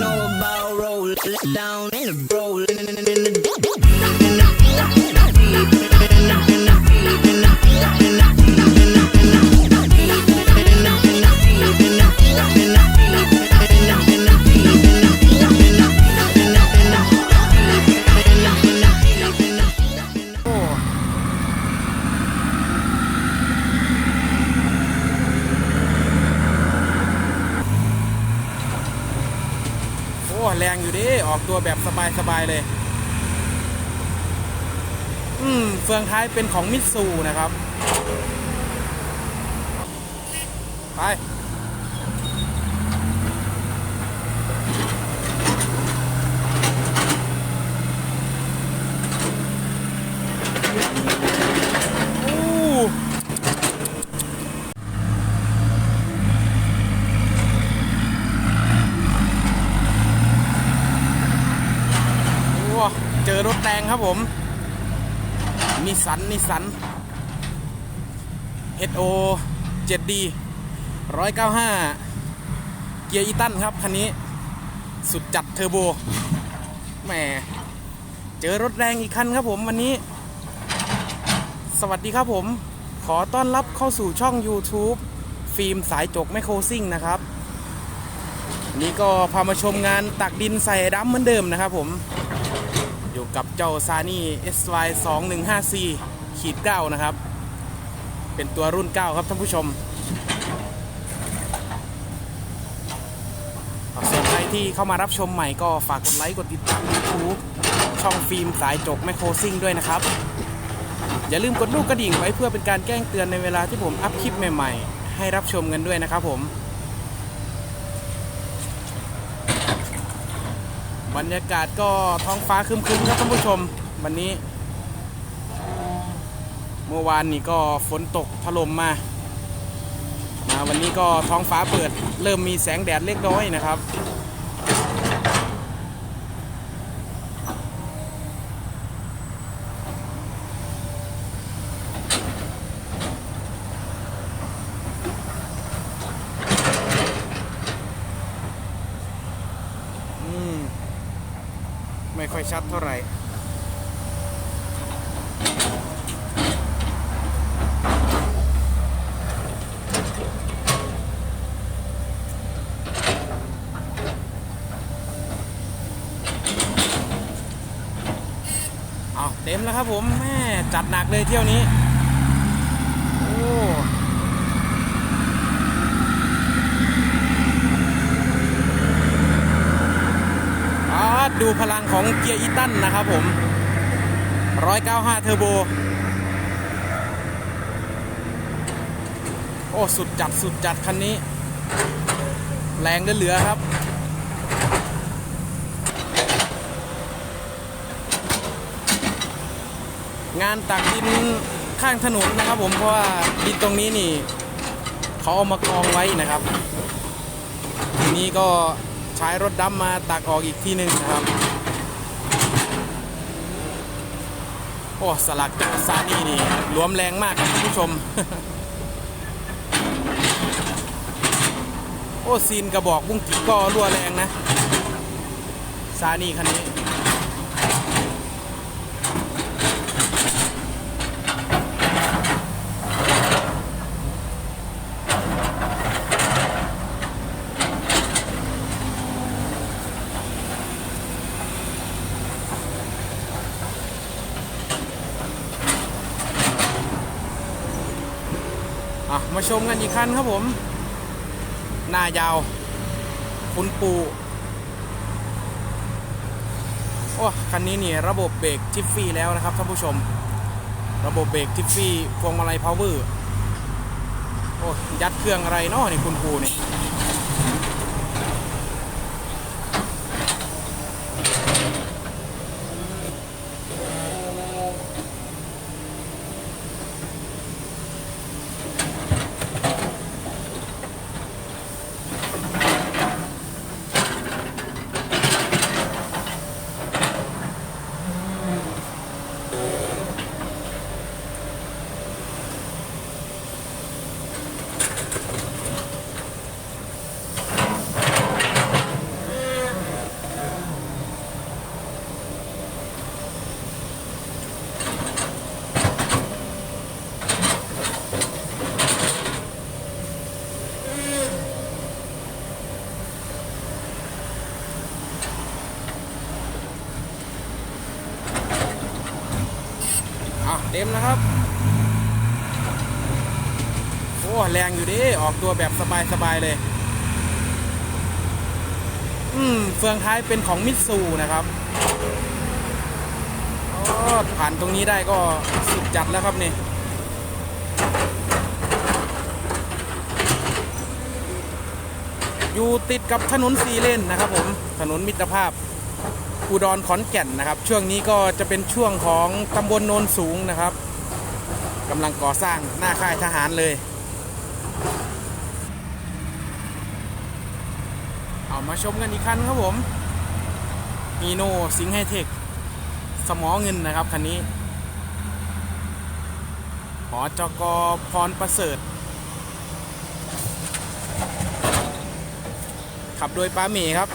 know about rolling down and roll in the แรงอยู่ดิออกตัวแบบสบายๆเลย อืมเฟืองท้ายเป็นของมิตซูนะครับ ไป โอ้โอ้เจอรถแดง ครับผมนิสสันนิสัน HO 7D 195 เกียร์อีตันครับ คันนี้สุดจัดเทอร์โบแหมเจอรถแรงอีกคันครับผมวันนี้ สวัสดีครับผม ขอต้อนรับเข้าสู่ช่อง YouTube ฟิล์มสายจกแมโครซิ่งนะครับนี่ก็พามาชมงานตักดินใส่ดัมเหมือนเดิมนะครับผม กับเจ้าซานี่ SY 2 1 5 c ขีด9นะครับ เป็นตัวรุ่น 9 ครับท่านผู้ชมส่วนใครที่เข้ามารับชมใหม่ก็ฝากกดไลค์กดติดตาม YouTube ช่องฟิล์มสายจกแมคโครซิ่งด้วยนะครับ อย่าลืมกดลูกกระดิ่งไว้เพื่อเป็นการแจ้งเตือนในเวลาที่ผมอัพคลิปใหม่ ๆ ให้รับชมกันด้วยนะครับผม บรรยากาศก็ท้องฟ้าครึ้มๆครับท่านผู้ชม วันนี้ เมื่อวานนี่ก็ฝนตกถล่มมามาวันนี้ก็ท้องฟ้าเปิด เริ่มมีแสงแดดเล็กน้อยนะครับ ไม่ค่อยชัดเท่าไหร่เอาเต็มแล้วครับผมแม่จัดหนักเลยเที่ยวนี้ โอ้ อ่าดู พลังของเกียร์อีตันนะครับผม 195 เทอร์โบ โอ้ สุดจัดสุดจัดคันนี้ แรงเหลือครับ งานตักดินข้างถนนนะครับผม เพราะว่าดินตรงนี้นี่ เขาเอามากองไว้นะครับ ทีนี้ก็ใช้รถดำมาตักออกอีกทีหนึ่งนะครับ อ้สลักซานี่นี่รวมแรงมากครับผู้ชม โอ้ซีนกระบอกบุ้งกิ๊กก็รั่วแรงนะ ซานี่คันนี้ อะมาชมกันอีกคันครับผม หน้ายาว คุณปูโอ้คันนี้นี่ระบบเบรกทิฟฟี่แล้วนะครับท่านผู้ชม ระบบเบรกทิฟฟี่พวงมาลัยพาวเวอร์โอ้ยัดเครื่องอะไรเนาะนี่คุณปูนี่ เต็มนะครับ โอ้ แรงอยู่ดิ ออกตัวแบบสบาย ๆ เลย อืม เฟืองท้ายเป็นของมิตซูนะครับโอ้ผ่านตรงนี้ได้ก็สุดจัดแล้วครับนี่อยู่ติดกับถนนสีเลนนะครับผม ถนนมิตรภาพ อุดรขอนแก่นนะครับ ช่วงนี้ก็จะเป็นช่วงของตำบลโนนสูงนะครับกำลังก่อสร้างหน้าค่ายทหารเลย เอามาชมกันอีกคันครับผมมีโนสิงไฮเทคสมอเงินนะครับคันนี้หอจกพรประเสริฐ ขับโดยป้าเมย์ครับ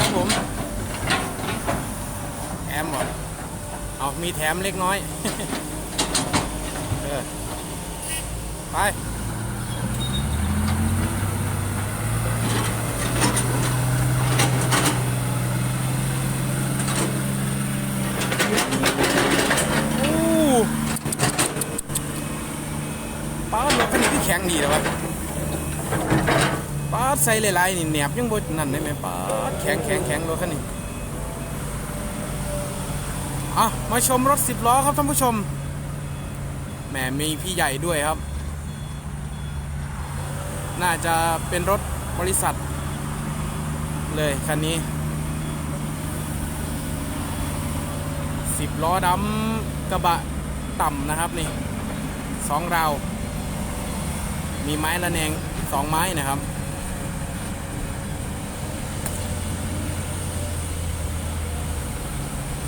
ครับผมแถมหมดเอามีแถมเล็กน้อย เออ ไปอู้ป้าดรถคันนี้คือแข็งดีเลยวะ ป้าดใส่หลายๆนี่แหนบยังบดนั่นได้ไหมป้าดแข็งแข็งแข็งรถคันนี้อะมาชมรถสิบล้อครับท่านผู้ชมแหมมีพี่ใหญ่ด้วยครับ น่าจะเป็นรถบริษัท เลยคันนี้สิบล้อดำกระบะต่ำนะครับนี่สองราวมีไม้ระแนงสองไม้นะครับ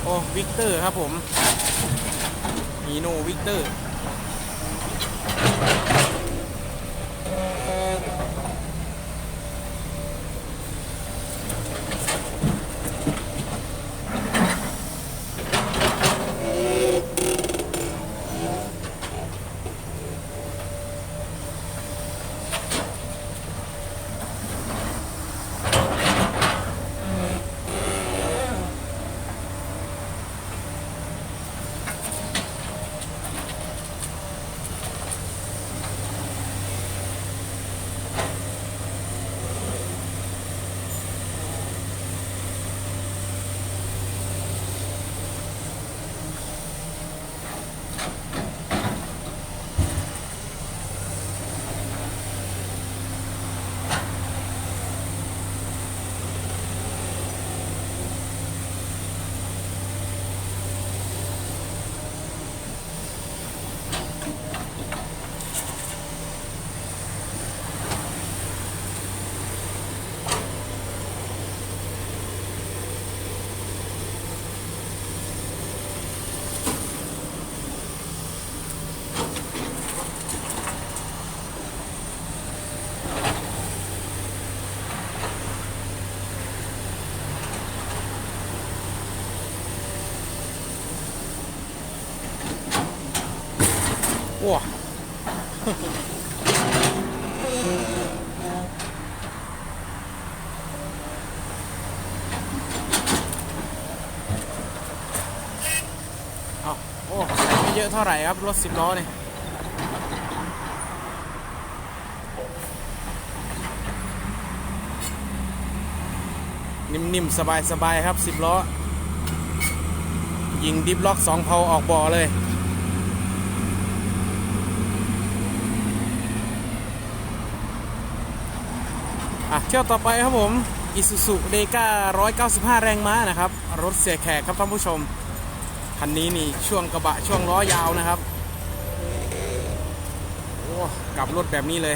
โอ้ วิกเตอร์ครับผมมีโนวิกเตอร์ วเอาโอ้ใไม่เยอะเท่าไหร่ครับ รถสิบล้อเนี่ยนิ่มๆ สบายๆ ครับสิบล้อ ยิงดิฟล็อกสองเพาออกบ่อเลย เที่ยวต่อไปครับผม Isuzu d e g a 195 แรงม้านะครับ รถเสียแขกครับท่านผู้ชม คันนี้นี่ช่วงกระบะช่วงล้อยาวนะครับ โอ้กลับรถแบบนี้เลย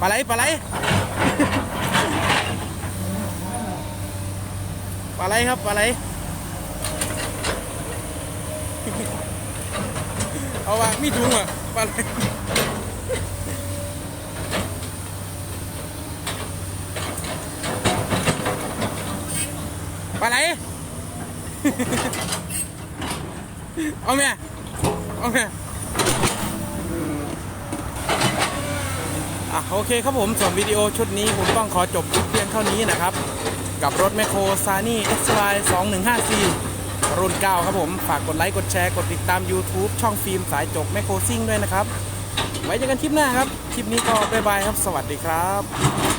ปลาไหลปลาไหลปลาไหลครับปลาไหลเอาว่ะมีถุงอะปลาไหลปลาไหลเอาแม่เอาแม่ อะโอเคครับผมส่วนวิดีโอชุดนี้ผมต้องขอจบคลิปเพียงเท่านี้นะครับ กับรถแมคโครซานี่ XY 2154รุ่น 9 ครับผม ฝากกดไลค์ กดแชร์ กดติดตาม YouTube ช่องฟิล์มสายจกแมคโครซิ่งด้วยนะครับ ไว้เจอกันคลิปหน้าครับ คลิปนี้ก็บ๊ายบายครับ สวัสดีครับ